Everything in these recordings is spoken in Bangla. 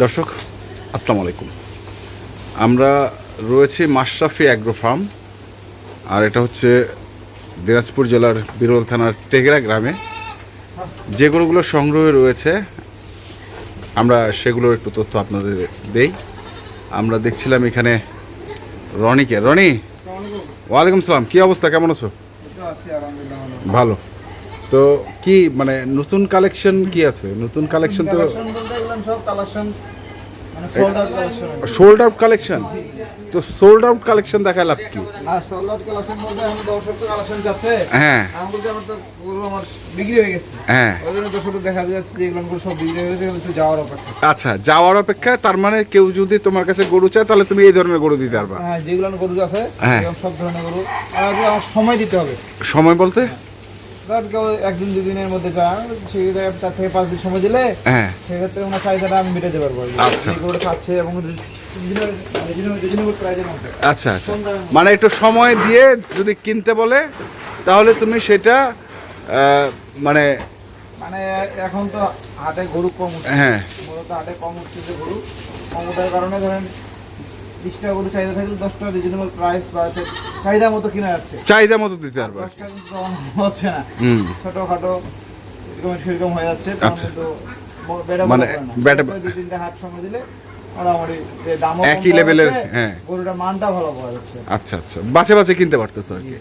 দর্শক আসসালামু আলাইকুম। আমরা রয়েছি মাশরাফি অ্যাগ্রো ফার্ম আর এটা হচ্ছে দিনাজপুর জেলার বিরল থানার টেগরা গ্রামে। যে গরুগুলো সংগ্রহে রয়েছে আমরা সেগুলোর একটু তথ্য আপনাদের দেই। আমরা দেখছিলাম এখানে রনিকে। রনি ওয়ালাইকুম সালাম। কী অবস্থা? কেমন আছো? ভালো। তো কি মানে নতুন কালেকশন কি আছে? নতুন কালেকশন তো সোল্ড আউট কালেকশন তো সোল্ড আউট কালেকশন দেখা লাভ কি? হ্যাঁ হয়ে। গেছে। হ্যাঁ। আচ্ছা যাওয়ার অপেক্ষা তার মানে কেউ যদি তোমার কাছে গরু চায় তাহলে তুমি এই ধরনের গরু দিতে পারবা। হ্যাঁ যেগুলো গরু আছে হ্যাঁ। সব ধরনের গরু। আর সময় দিতে হবে। সময় বলতে? একদিন দুদিনের মধ্যে সেক্ষেত্রে চার থেকে পাঁচ দিন সময় দিলে হ্যাঁ। সেক্ষেত্রে ওনার চাহিদাটা আমি মেটাতে পারব। আচ্ছা। খাচ্ছে এবং রিজনেবল আচ্ছা আচ্ছা। মানে একটু সময় দিয়ে যদি কিনতে বলে তাহলে তুমি সেটা মানে মানে এখন তো হাটে গরু কম উঠছে। হ্যাঁ। মূলত হাটে কম উঠতেছে গরু। কম ওঠার কারণে ধরেন বিশ টাকা গরু চাহিদা থাকলে দশ টাকা রিজনেবল প্রাইস বা হচ্ছে চাহিদা মতো কিনা যাচ্ছে চাহিদা মতো দিতে পারবা। দশ টাকা কিন্তু হচ্ছে না। হুম। এরকম সেরকম হয়ে যাচ্ছে আচ্ছা। মানে। দুই তিনটা হাট সময় দিলে একই যাচ্ছে, হ্যাঁ। গরুটার মানটা ভালো পাওয়া যাচ্ছে। আচ্ছা আচ্ছা। বাছে বাছে কিনতে পারতেছো আর কি।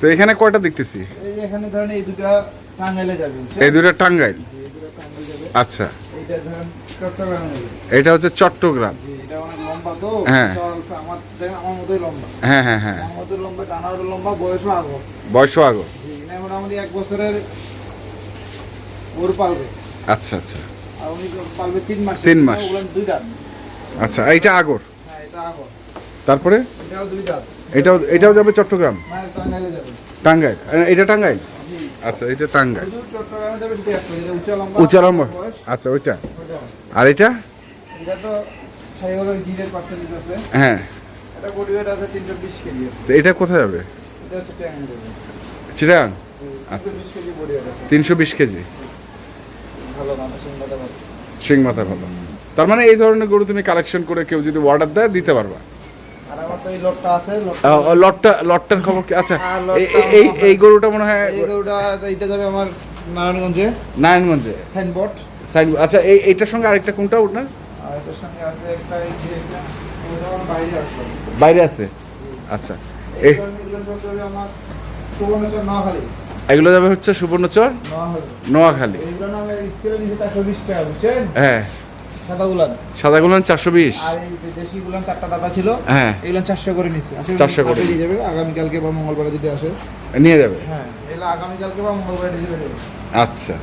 তো এখানে কয়টা দেখতেছি? এই এখানে ধরেন এই দুটা টাঙ্গাইলে যাবে বুঝছেন? এই দুটো টাঙ্গাইল। আচ্ছা। এটা হচ্ছে চট্টগ্রাম। হ্যাঁ। আমার দেখেন লম্বা। হ্যাঁ হ্যাঁ হ্যাঁ। বয়সও আগো। আচ্ছা আচ্ছা। আর উনি পালবে তিন মাস। তিন মাস। ওগুলো আচ্ছা এইটা আগর? হ্যাঁ তারপরে? এটাও এটাও এটাও যাবে চট্টগ্রাম? মায়ের টাঙ্গাইলে এটা টাঙ্গাইল? আচ্ছা এটা টাঙ্গাইল। শুধু চট্টগ্রামে যাবে সেটা একটা যেটা উঁচা লম্বা। উঁচা লম্বা। বয়স, আচ্ছা ওইটা। ওইটা। আর এটা? হ্যাঁ। এটা কোথায় যাবে চিরাং? আচ্ছা। তিনশো বিশ কেজি? মাথা ভালো। তার মানে এই ধরনের গরু তুমি কালেকশন করে কেউ যদি অর্ডার দেয় দিতে পারবা? লটটা লটটার খবর কি? আচ্ছা হ্যাঁ, এই- এই- গরুটা মনে হয় এই গরুটা যাবে আমার নারায়ণগঞ্জে। নারায়ণগঞ্জে? সাইনবোর্ড আচ্ছা এই এইটার সঙ্গে আরেকটা কোনটা ওটা বাইরে আছে? আচ্ছা। এই এগুলো যাবে হচ্ছে সুবর্ণচর নোয়াখালী। চারশো হ্যাঁ। সাদা গুলান চারশো বিশ। এই যে দেশি গুলান চারটা দাদা ছিল হ্যাঁ। এগুলো চারশো করে নিচ্ছে 400 করে দিয়ে যাবে। আগামীকালকে বা মঙ্গলবারে যদি আসে। নিয়ে যাবে। হ্যাঁ এগুলো আগামীকালকে বা মঙ্গলবারে আচ্ছা।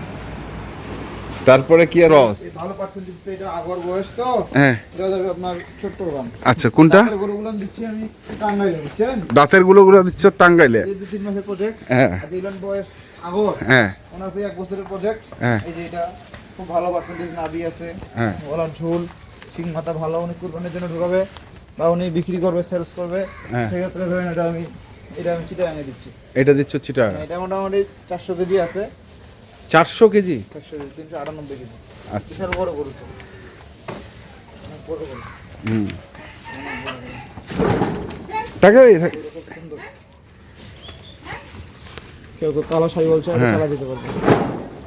তারপরে কি আর রস? ভালো পার্সেন্টেজ তো এটা আগর বয়স তো। হ্যাঁ। এটা যাবে আপনার আচ্ছা কোনটা? দাঁতের দিচ্ছি আমি টাঙ্গাইলে বুঝছেন? দাঁতেরগুলো গুলো দিচ্ছ টাঙ্গাইলে? এই দু তিন মাসের প্রজেক্ট হ্যাঁ। আর বয়স আগর হ্যাঁ। ওনার প্রায় এক বছরের প্রজেক্ট হ্যাঁ। এই যে এটা খুব ভালো পার্সেন্টেজ নাবি আছে। হ্যাঁ। গলার ঝোল শিং মাথা ভালো উনি কুরবানির জন্য ঢুকাবে বা উনি বিক্রি করবে সেলস করবে। সেক্ষেত্রে ধরেন এটা আমি এটা আমি চিটা এনে দিচ্ছি। এটা দিচ্ছ চিটা এটা মোটামুটি চারশো কেজি আছে। চারশো কেজি? তিনশো আটানব্বই কেজি। আচ্ছা। বিশাল বড় গরু হুম। থাকে। কেউ কেউ কালো শাড়ি বলছে আমি হ্যাঁ। দিতে পারব।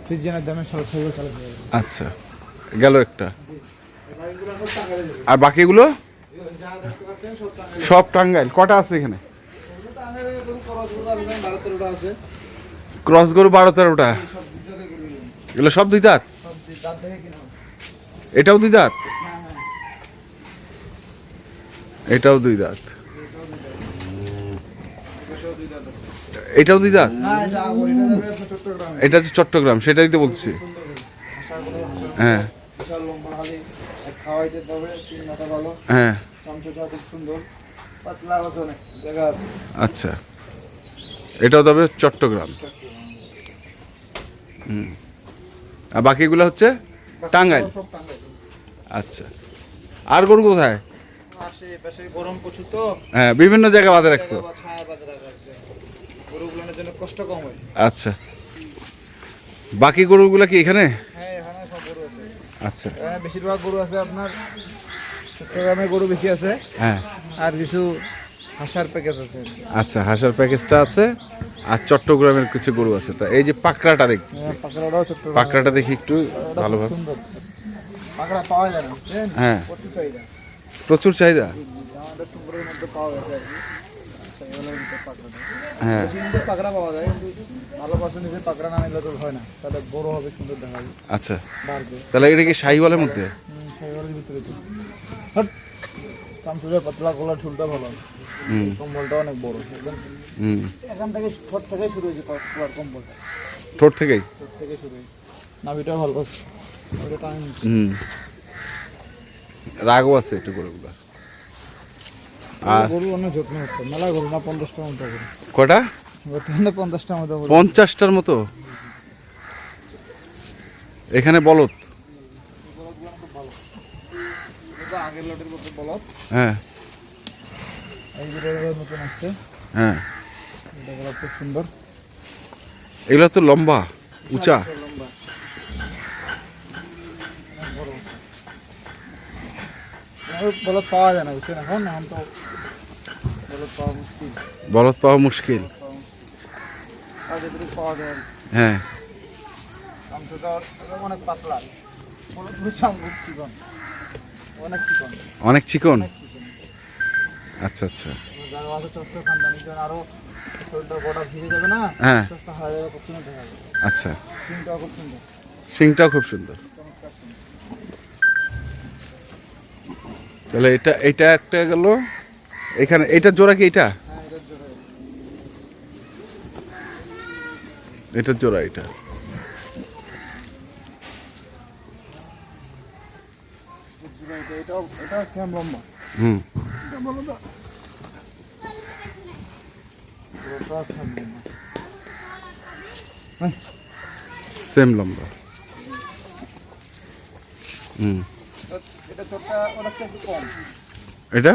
সিজনের দামে দিতে পারব। আচ্ছা। গেল একটা। আর বাকিগুলো? সব টাঙ্গাইল। কটা আছে এখানে? ক্রস গরু বারো তেরোটা এগুলো সব দুই দাঁত? এটাও দুই দাঁত? এটাও দুই দাঁত। এটাও দুই দাঁত? এটা হচ্ছে চট্টগ্রাম, সেটাই তো বলছি। হ্যাঁ। হ্যাঁ। আচ্ছা। এটাও তবে চট্টগ্রাম। হুম। আর বাকিগুলো হচ্ছে টাঙ্গাইল। আচ্ছা। আর গরু কোথায়? হ্যাঁ বিভিন্ন জায়গায় বাঁধে রাখছো। হয়। আচ্ছা। বাকি গরুগুলো কি এখানে? হ্যাঁ আচ্ছা। এখানে বেশিরভাগ গরু আছে আপনার চট্টগ্রামের গরু বেশি আছে। হ্যাঁ। আর কিছু হাসার প্যাকেজ আছে। আচ্ছা হাঁসের প্যাকেজটা আছে আর চট্টগ্রামের কিছু গরু আছে। তা এই যে পাকড়াটা দেখতেছি। হ্যাঁ, পাকড়াটা দেখি একটু ভালোভাবে। হ্যাঁ। প্রচুর চাহিদা। আচ্ছা। হ্যাঁ। বেশি কিন্তু পাওয়া যায় কিন্তু ভালো না নিলে হয় না। তাহলে বড় হবে সুন্দর দেখা আচ্ছা। তাহলে এটা কি শাহিওয়ালের মধ্যে? চামচুরের পাতলা গলার ঝুলটা ভালো কম্বলটা অনেক বড়। এখান থেকে ঠোঁট থেকে শুরু হয়েছে কম্বলটা। ঠোঁট থেকেই? ঠোঁট থেকে শুরু হয়েছে। নাভিটাও ভালো হুম। রাগও আছে একটু আর? গরু অনেক যত্ন হচ্ছে মেলা গরু না পঞ্চাশটার মতো গরু। কটা? বর্তমানে পঞ্চাশটার মতো পঞ্চাশটার মতো? এখানে বলত এটা আগের লটের মতো বলদ হ্যাঁ। এই নতুন আসছে। হ্যাঁ। এটা খুব সুন্দর। এগুলো তো লম্বা উঁচা। লম্বা। বলদ পাওয়া যায় না বুঝছেন? এখন এখন তো বলদ পাওয়া মুশকিল। বলদ পাওয়া মুশকিল। পাওয়া যায় হ্যাঁ। অনেক পাতলা। চিকন অনেক চিকন। আচ্ছা আচ্ছা। হ্যাঁ। আচ্ছা। খুব সুন্দর। শিংটাও খুব সুন্দর। তাহলে এটা এটা একটা গেল। এখানে এটা জোড়া কি এটা? হ্যাঁ এটার এটার জোড়া এটা জোরে এটা এটাও এটাও সেম লম্বা হুম সেম লম্বা হুম এটা- চোটটা ওটা একটু কম এটা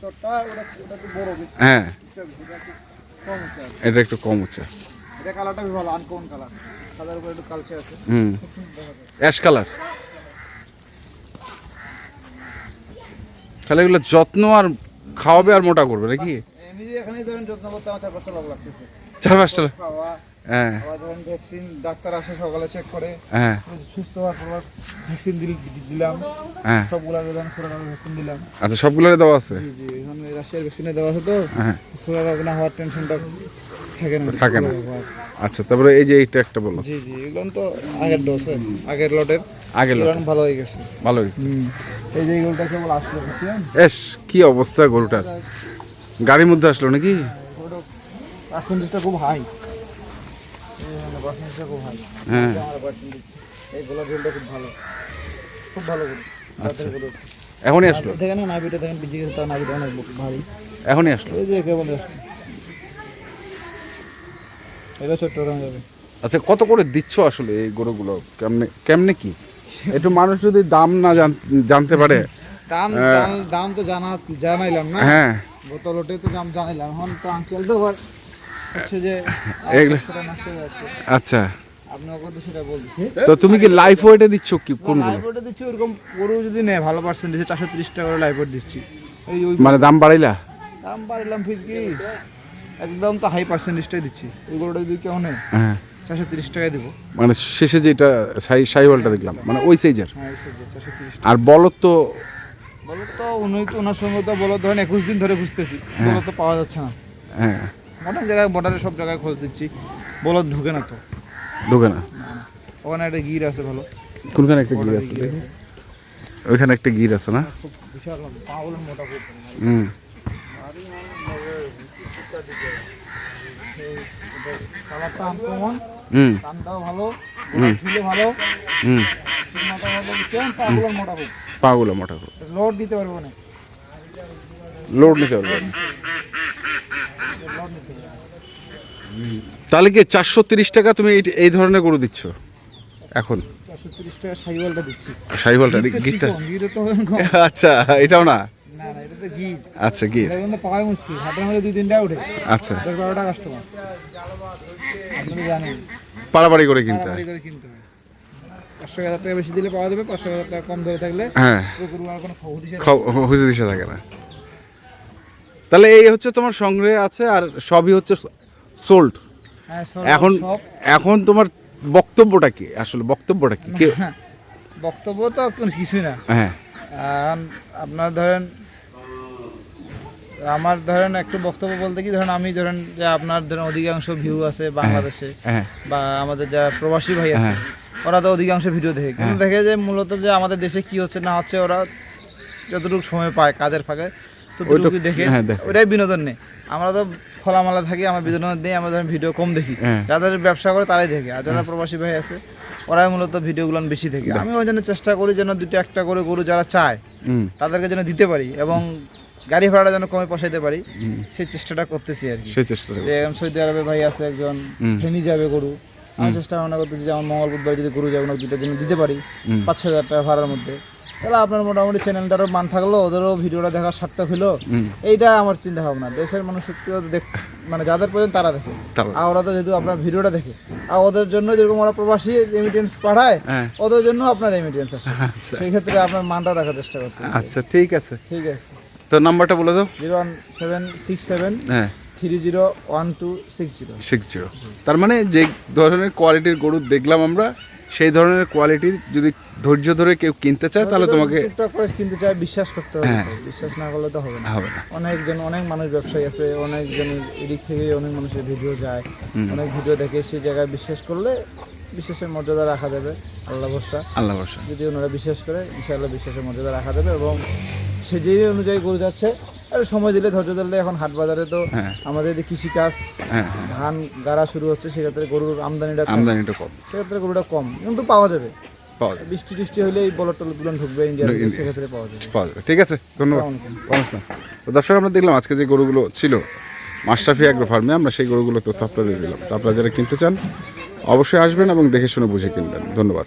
চোটটা ওটা ওটা একটু বড় হ্যাঁ কম হচ্ছে। এটা একটু কম উঁচা এটা কালারটা ভালো আনকমন কালার সাদার উপরে একটু কালচে আছে। হুম। অ্যাশ কালার তাহলে এগুলো যত্ন আর খাওয়াবে আর মোটা করবে নাকি? এমনি যে এখানে যত্ন করতে আমার চার পাঁচটা হ্যাঁ। ভ্যাকসিন ডাক্তার আসে সকালে চেক করে। হ্যাঁ। সুস্থ হওয়ার পর ভ্যাকসিন দিলাম। হ্যাঁ। সবগুলা ভ্যাকসিন দিলাম। আচ্ছা সবগুলোরে দেওয়া আছে? জি জি এখানে রাশিয়ার ভ্যাকসিনে দেওয়া আছে তো। হ্যাঁ। না হওয়ার টেনশনটা থাকে না। থাকে না। আচ্ছা তারপরে এই যে এইটা একটা বলল জি জি এগুলো তো আগের ডোজ আগের লটের আগে ভালো হয়ে গেছে। ভালো হয়েছে এই যে এগুলোটা কেবল আসলো এস কি অবস্থা গরুটার গাড়ির মধ্যে আসলো নাকি? পার্সেন্টেজটা খুব হাই পার্সেন্টেজটা খুব হাই হ্যাঁ। এই খুব ভালো। খুব ভালো আচ্ছা। এখনই আসলো? দেখেন না নাভিটা দেখেন বিজি গেছে তার নাভিটা অনেক ভারী। এখনই আসলো? এই যে কেবল আসলো। এটা চট্টগ্রাম যাবে। আচ্ছা কত করে দিচ্ছ আসলে এই গরুগুলো? কেমনে কেমনে কি? একটু মানুষ যদি দাম না জানতে পারে। দাম দাম- তো জানা জানাইলাম না। হ্যাঁ। বোতলটে তো দাম জানাইলাম। এখন তো আঙ্কেল তো হচ্ছে যে আচ্ছা। তো সেটা বলছি তো তুমি কি লাইফ ওয়েটে দিচ্ছ কি লাইফ দিচ্ছি ওরকম গরু যদি নেয় ভালো পার্সেন্টেজে চারশো তিরিশ টাকা করে লাইফ দিচ্ছি। এই মানে দাম বাড়াইলা? দাম বাড়লাম ফির কি একদম তো হাই পার্সেন্টেজটাই দিচ্ছি। ওই গরুটা যদি কেউ নেয়। হ্যাঁ। চারশো তিরিশ টাকায় দেবো। মানে শেষে যেটা সাই সাইওয়ালটা দেখলাম মানে ওই সাইজের? হ্যাঁ আর বলত তো বলো তো উনি তো ওনার সঙ্গে তো বলো ধরেন একুশ দিন ধরে খুঁজতেছি বলো তো পাওয়া যাচ্ছে না। হ্যাঁ। অনেক জায়গায় বর্ডারে সব জায়গায় খোঁজ দিচ্ছি বলো ঢুকে না তো। ঢোকে না। ওখানে একটা গির আছে ভালো। কোনখানে একটা গির আছে? ওইখানে একটা গির আছে না? বিশাল মোটা হুম। কালারটা আনকমন হুম। দামটাও ভালো ঝুলে ভালো। হুম। মোটা ভালো বুঝছেন পাগুলো মোটা খুব। পাগুলো মোটা করে লোড দিতে পারব না। লোড নিতে পারবে না। লোড নিতে পারব তাহলে কি চারশো তিরিশ টাকা তুমি এই- এই ধরনের গরু দিচ্ছ? এখন? চারশো তিরিশ টাকা সাইওয়ালটা দিচ্ছি। সাইওয়ালটা গিরটা গিরে তো কম। আচ্ছা এটাও না? আচ্ছা গির। আচ্ছা। পাড়াপাড়ি করে কিনতে হয়। পাঁচশো হাজার টাকা বেশি দিলে পাওয়া যাবে পাঁচশো হাজার টাকা কম ধরে থাকলে হ্যাঁ। হুজে দিশা থাকে না। তাহলে এই হচ্ছে তোমার সংগ্রহে আছে আর সবই হচ্ছে সোল্ড হ্যাঁ এখন এখন তোমার বক্তব্যটা কি? আসলে বক্তব্যটা কি? হ্যাঁ, বক্তব্য তো কিছুই না। হ্যাঁ। আপনার ধরেন আমার ধরেন একটু বক্তব্য বলতে কি ধরেন আমি ধরেন যে আপনার ধরেন অধিকাংশ ভিউ আছে বাংলাদেশে হ্যাঁ। বা আমাদের যা প্রবাসী ভাই আছে হ্যাঁ। ওরা তো অধিকাংশ ভিডিও দেখে। কিন্তু দেখে যে মূলত যে আমাদের দেশে কি হচ্ছে না হচ্ছে ওরা যতটুকু সময় পায় কাজের ফাঁকে তো ওইটুকু, দেখে। হ্যাঁ, ওটাই বিনোদন নেই। আমরা তো খোলামালা থাকি আমার বিনোদন নেই আমরা ধরেন ভিডিও কম দেখি। হ্যাঁ। যাদের ব্যবসা করে তারাই দেখে আর যারা প্রবাসী ভাই আছে ওরাই মূলত ভিডিওগুলো বেশি দেখে। আমি ওই জন্য চেষ্টা করি যেন দুটো একটা করে গরু যারা চায় তাদেরকে যেন দিতে পারি এবং গাড়ি ভাড়াটা যেন কমে পৌঁছাইতে পারি সেই চেষ্টাটা করতেছি আর কি। সেই চেষ্টা। সৌদি আরবে ভাই আছে একজন ফেনি যাবে গরু। আমি চেষ্টা ভাবনা করতেছি যে আমার মঙ্গল বুধবার যদি গরু যাবে না দুটো দিন দিতে পারি। পাঁচ ছ হাজার টাকা ভাড়ার মধ্যে। তাহলে আপনার মোটামুটি চ্যানেলটারও মান থাকল ওদেরও ভিডিওটা দেখা সার্থক হলো এইটা আমার চিন্তা ভাবনা। দেশের মানুষ সত্যিও দেখ মানে যাদের প্রয়োজন তারা দেখে। আর ওরা তো যেহেতু আপনার ভিডিওটা দেখে আর ওদের জন্য যেরকম ওরা প্রবাসী রেমিটেন্স পাঠায় হ্যাঁ। ওদের জন্য আপনার রেমিটেন্স আসে। আচ্ছা। সেই ক্ষেত্রে আপনার মানটা রাখার চেষ্টা করতে আচ্ছা ঠিক আছে। ঠিক আছে। তো নাম্বারটা বলে দাও। Zero one seven six seven হ্যাঁ। Three zero one two six zero. Six zero. তার মানে যে ধরনের কোয়ালিটির গরু দেখলাম আমরা সেই ধরনের কোয়ালিটির যদি ধৈর্য ধরে কেউ কিনতে চায় তাহলে তোমাকে করে কিনতে চাই বিশ্বাস করতে হবে। হ্যাঁ। বিশ্বাস না করলে তো হবে না। হবে না। অনেকজন অনেক মানুষ ব্যবসায়ী আছে অনেকজন এদিক থেকে অনেক মানুষের ভিডিও যায় অনেক ভিডিও দেখে সেই জায়গায় বিশ্বাস করলে বিশ্বাসের মর্যাদা রাখা যাবে। আল্লাহ ভরসা। আল্লাহ বর্ষা যদি ওনারা বিশ্বাস করে ইনশাআল্লাহ বিশ্বাসের মর্যাদা রাখা যাবে এবং সে যে অনুযায়ী গরু যাচ্ছে আর সময় দিলে ধৈর্য ধরলে এখন হাট বাজারে তো হ্যাঁ। আমাদের যে কৃষিকাজ হ্যাঁ ধান গাড়া শুরু হচ্ছে সেক্ষেত্রে গরুর আমদানিটা আমদানিটা কম। সেক্ষেত্রে গরুটা কম। কিন্তু পাওয়া যাবে। পাওয়া যাবে। বৃষ্টি টিষ্টি হলে এই বলট টলটগুলো ঢুকবে ইন্ডিয়ার। সেক্ষেত্রে পাওয়া যাবে। পাওয়া যাবে। ঠিক আছে ধন্যবাদ। তো দর্শক আমরা দেখলাম আজকে যে গরুগুলো ছিল মাস্টাফি অ্যাগ্রো ফার্মে আমরা সেই গরুগুলো তথ্য আপনাদের দিলাম। তো আপনারা যারা কিনতে চান অবশ্যই আসবেন এবং দেখে শুনে বুঝে কিনবেন। ধন্যবাদ।